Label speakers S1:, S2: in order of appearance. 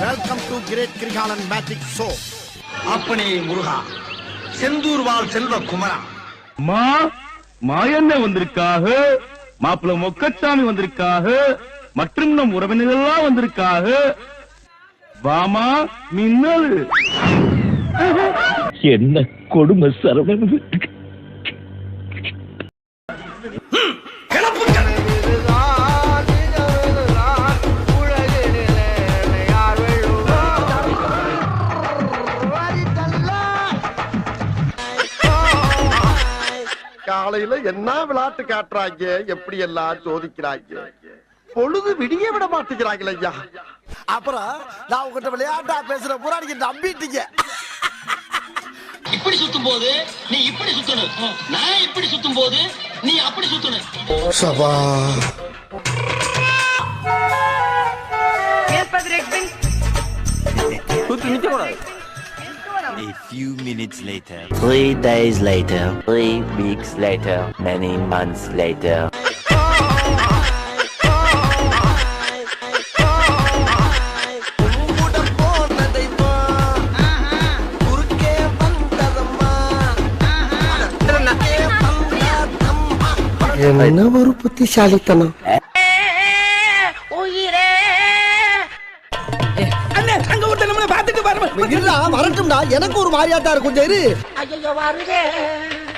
S1: Welcome to great Kirikalan magic show
S2: அப்பனே முருகா செந்தூர் வாழ் செல்வ குமரா.
S3: மா மாயண்ண வந்திருக்காக மாப்பிள்ள மொக்கச்சாமி வந்திருக்காக மற்றும் நம் உறவினர்கள்லாம் வந்திருக்காக. வாமா மின்னல்.
S4: என்ன கொடுமை சரவணன்?
S1: காலையில என்ன விளையாட்டு காட்டுறாங்க? எப்படி எல்லாம் சோதிக்கிறாங்க? பொழுது விடிய விட மாட்டேங்கிறாங்களே ஐயா. அப்புறம் நான் உங்ககிட்ட விளையாட்டா பேசுற பூரா நீங்க நம்பிட்டீங்க.
S5: இப்படி சுத்தும் போது நீ இப்படி சுத்தணும். நான் இப்படி சுத்தும் போது நீ அப்படி சுத்தணும்.
S1: சபா.
S6: A few minutes later.
S4: Three days later, three weeks later, many months later.
S1: என்ன ஒரு புத்திசாலித்தனம் இல்ல வரட்டும்டா. எனக்கு ஒரு மாதிரியாட்டா இருக்கும் கொஞ்சம் இரு
S7: ஐயோ வருதே.